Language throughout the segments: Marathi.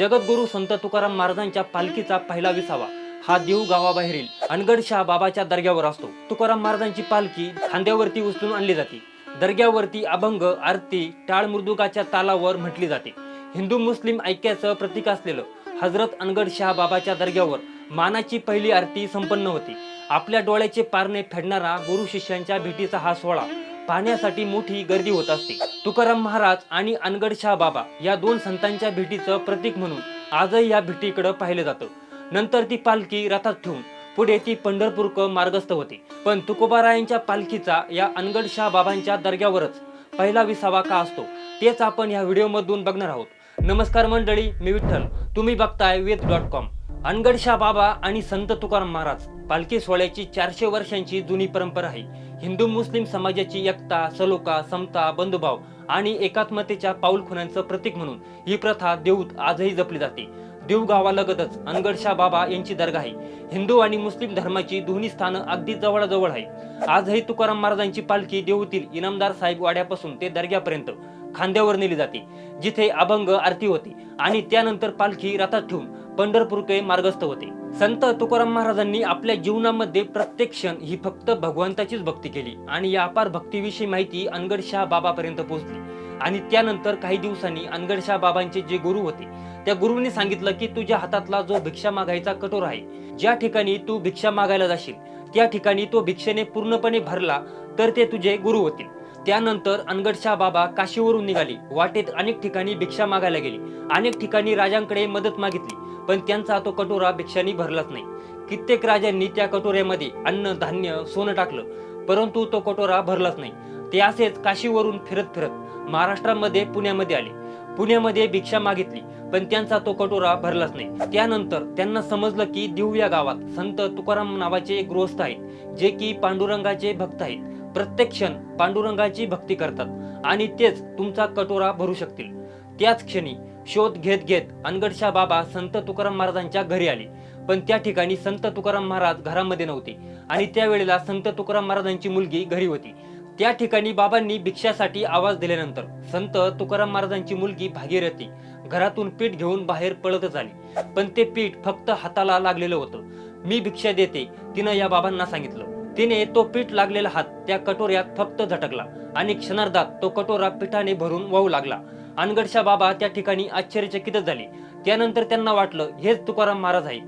जगद्गुरू संत तुकाराम महाराजांच्या पालखीचा पहिला विसावा. हा देऊ गावाबाहेरील अनगडशहा बाबाच्या दर्ग्यावर असतो. तुकाराम महाराजांची पालखी खांद्यावरती उचलून आणली जाते. दर्ग्यावरती अभंग आरती टाळ मृदुकाच्या तालावर म्हटली जाते. हिंदू मुस्लिम ऐक्याचं प्रतीक असलेलं हजरत अनगड शहा बाबाच्या दर्ग्यावर मानाची पहिली आरती संपन्न होती. आपल्या डोळ्याचे पारणे फेडणारा गुरु शिष्यांच्या भेटीचा हा सोहळा पाहण्यासाठी मोठी गर्दी होत असते. तुकाराम महाराज आणि अनगडशाह बाबा या दोन संतांच्या भेटीचं प्रतीक म्हणून आजही या भेटीकडे पाहिलं जातं. नंतर ती पालखी रथात ठेवून पुढे ती पंढरपूरक मार्गस्थ होते. पण तुकोबारायांच्या पालखीचा या अनगडशाह बाबांच्या दर्ग्यावरच पहिला विसावा का असतो तेच आपण या व्हिडिओमधून बघणार आहोत. नमस्कार मंडळी मी विठ्ठल. तुम्ही बघताय वेद डॉट कॉम. अनगडशाह बाबा आणि संत तुकाराम महाराज पालखी सोहळ्याची चारशे वर्षांची जुनी परंपरा आहे. हिंदू मुस्लिम समाजाची एकता सलोखा समता बंधुभाव आणि एकात्मतेच्या पाऊलखुणांचं प्रतीक म्हणून ही प्रथा देऊत आजही जपली जाते. देव गावालगतच अनगडशा बाबा यांची दर्गा आहे. हिंदू आणि मुस्लिम धर्माची दोन्ही स्थानं अगदी जवळजवळ आहे. आजही तुकाराम महाराजांची पालखी देऊतील इनामदार साहेब वाड्यापासून ते दर्ग्यापर्यंत खांद्यावर नेली जाते जिथे अभंग आरती होती आणि त्यानंतर पालखी रथात ठेवून पंढरपूरकडे मार्गस्थ होते. संत तुकाराम महाराजांनी आपल्या जीवनामध्ये प्रत्येक क्षण ही फक्त भगवंताचीच भक्ती केली आणि या अपार भक्तीविषयी माहिती अनगडशहा बाबापर्यंत पोहोचली. आणि त्यानंतर काही दिवसांनी अनगडशहा बाबांचे जे गुरु होते त्या गुरुंनी सांगितलं की तुझ्या हातातला जो भिक्षा मागायचा कठोर आहे ज्या ठिकाणी तू भिक्षा मागायला जाशील त्या ठिकाणी तो भिक्षेने पूर्णपणे भरला तर ते तुझे गुरु होतील. त्यानंतर अनगडशा बाबा काशीवरून निघाली. वाटेत अनेक ठिकाणी भिक्षा मागायला गेली. अनेक ठिकाणी राजांकडे मदत मागितली पण त्यांचा तो कटोरा भिक्षानी भरलाच नाही. कित्येक राजांनी त्या कटोऱ्यामध्ये अन्न धान्य सोनं टाकलं परंतु तो कटोरा भरलाच नाही. ते असेच काशीवरून फिरत फिरत महाराष्ट्रामध्ये पुण्यामध्ये आले. पुण्यामध्ये भिक्षा मागितली पण त्यांचा तो कटोरा भरलाच नाही. त्यानंतर त्यांना समजलं की दिव्या गावात संत तुकाराम नावाचे एक गृहस्थ आहेत जे की पांडुरंगाचे भक्त आहेत. प्रत्येक क्षण पांडुरंगाची भक्ती करतात आणि तेच तुमचा कटोरा भरू शकतील. त्याच क्षणी शोध घेत घेत अनगडशा बाबा संत तुकाराम महाराजांच्या घरी आले. पण त्या ठिकाणी संत तुकाराम महाराज घरामध्ये नव्हते आणि त्यावेळेला संत तुकाराम महाराजांची मुलगी घरी होती. त्या ठिकाणी बाबांनी भिक्षासाठी आवाज दिल्यानंतर संत तुकाराम महाराजांची मुलगी भागीरथी घरातून पीठ घेऊन बाहेर पळतच आली. पण ते पीठ फक्त हाताला लागलेलं होतं. मी भिक्षा देते तिनं या बाबांना सांगितलं. तिने तो पीठ लागलेला हात त्या कटोऱ्यात फक्त झटकला आणि क्षणार्धात तो कटोरा पिठाने भरून वाहू लागला. अनगडशा बाबा त्या ठिकाणी आश्चर्यचकितच झाले. त्यानंतर त्यांना वाटलं हेच तुकाराम महाराज आहेत.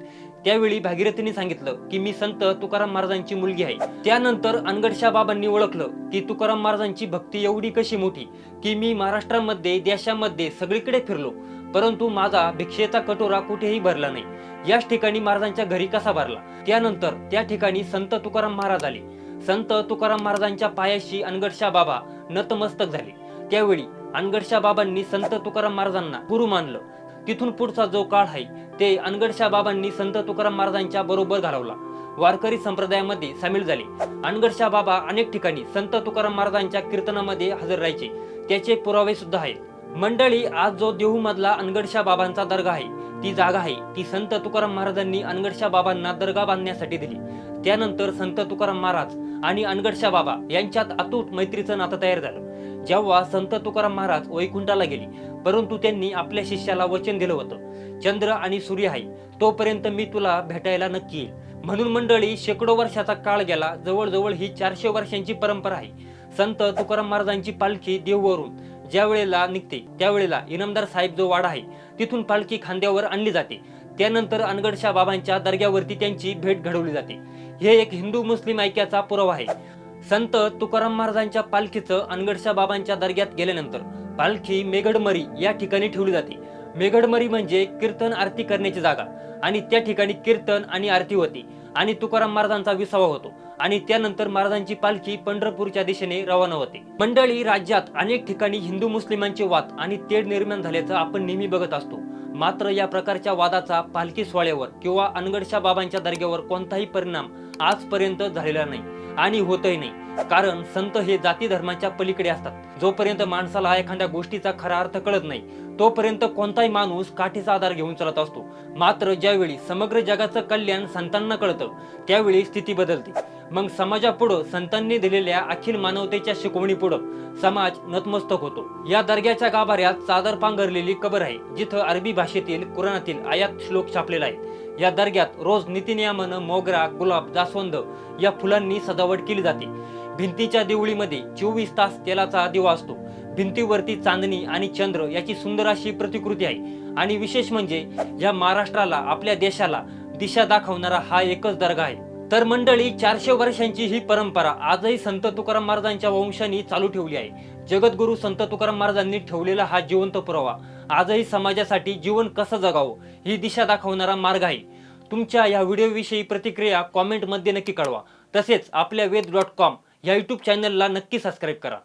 त्यावेळी भागीरथीने सांगितलं की मी संत तुकाराम महाराजांची मुलगी आहे. त्यानंतर अनगडशा बाबांनी ओळखलं की तुकाराम महाराजांची भक्ती एवढी कशी मोठी की मी महाराष्ट्रामध्ये देशामध्ये सगळीकडे फिरलो. परंतु माझा भिक्षेचा कटोरा कुठेही भरला नाही. याच ठिकाणी महाराजांच्या घरी कसा भरला? त्यानंतर त्या ठिकाणी संत तुकाराम महाराज आले. संत तुकाराम महाराजांच्या पायाशी अनगडशा बाबा नतमस्तक झाले. त्यावेळी अनगडशा बाबांनी संत तुकाराम महाराजांना गुरु मानलं. तिथून पुढचा जो काळ आहे ते अनगडशा बाबांनी संत तुकाराम महाराजांच्या बरोबर घालवला. वारकरी संप्रदायामध्ये सामील झाले. अनगडशा बाबा अनेक ठिकाणी संत तुकाराम महाराजांच्या कीर्तनामध्ये हजर राहायचे. त्याचे पुरावे सुद्धा आहेत. मंडळी आज जो देहू मधला अनगडशा बाबांचा दर्गा आहे ती जागा आहे ती संत तुकाराम महाराजांनी अनगडशा बाबांना दर्गा बांधण्यासाठी दिली. त्यानंतर संत तुकाराम महाराज आणि अनगडशा बाबा यांच्यात अतूट मैत्रीचं नातं तयार झालं. जेव्हा संत तुकाराम महाराज वैकुंठाला गेली परंतु त्यांनी आपल्या शिष्याला वचन दिलं होतं चंद्र आणि सूर्य आहे तोपर्यंत मी तुला भेटायला नक्की येईल. म्हणून मंडळी शेकडो वर्षाचा काळ गेला जवळजवळ ही चारशे वर्षांची परंपरा आहे. संत तुकाराम महाराजांची पालखी देववरून ज्या वेळेला निघते त्यावेळेला इनामदार साहेब जो वाडा आहे तिथून पालखी खांद्यावर आणली जाते. त्यानंतर अनगडशा बाबांच्या दर्ग्यावरती त्यांची भेट घडवली जाते. हे एक हिंदू मुस्लिम ऐक्याचा पुरावा आहे. संत तुकाराम महाराजांच्या पालखीचं अनगडशा बाबांच्या दर्ग्यात गेल्यानंतर पालखी मेघडमरी या ठिकाणी ठेवली जाते. मेघडमरी म्हणजे कीर्तन आरती करण्याची जागा आणि त्या ठिकाणी कीर्तन आणि आरती होती आणि तुकाराम महाराजांचा विसावा होतो आणि त्यानंतर महाराजांची पालखी पंढरपूरच्या दिशेने रवाना होते. मंडळी राज्यात अनेक ठिकाणी हिंदू मुस्लिमांचे वाद आणि तेढ निर्माण झाल्याचं आपण नेहमी बघत असतो. मात्र या प्रकारच्या वादाचा पालखी सोहळ्यावर किंवा अनगडशा बाबांच्या दर्ग्यावर कोणताही परिणाम आजपर्यंत झालेला नाही. आणि होतही नाही. कारण संत हे जाती धर्माच्या पलीकडे असतात. जोपर्यंत माणसाला एखाद्या गोष्टीचा खरा अर्थ कळत नाही तोपर्यंत कोणताही माणूस काठीचा आधार घेऊन चालत असतो. मात्र ज्यावेळी समग्र जगाचं कल्याण संतांना कळतं त्यावेळी स्थिती बदलते. मग समाजापुढं संतांनी दिलेल्या अखिल मानवतेच्या शिकवणी पुढं समाज नतमस्तक होतो. या दर्ग्याच्या गाभाऱ्यात चादर पांघरलेली कबर आहे जिथं अरबी भाषेतील कुराणातील आयात श्लोक छापलेला आहे. या दर्ग्यात रोज नितीनियमानं मोगरा गुलाब जास्वंद या फुलांनी सजावट केली जाते. भिंतीच्या देवळीमध्ये चोवीस तास तेलाचा दिवा असतो. भिंतीवरती चांदणी आणि चंद्र याची सुंदर अशी प्रतिकृती आहे. आणि विशेष म्हणजे या महाराष्ट्राला आपल्या देशाला दिशा दाखवणारा हा एकच दर्गा आहे. तर मंडळी चारशे वर्षांची ही परंपरा आजही संत तुकाराम महाराजांच्या वंशांनी चालू ठेवली आहे. जगद्गुरु संत तुकाराम महाराजांनी ठेवलेला हा जिवंत पुरावा आजही समाजासाठी जीवन कसं जगावं ही दिशा दाखवणारा मार्ग आहे. तुमच्या या व्हिडिओविषयी प्रतिक्रिया कॉमेंटमध्ये नक्की कळवा. तसेच आपल्या वेद डॉट कॉम या यूट्यूब चॅनलला नक्की सबस्क्राईब करा.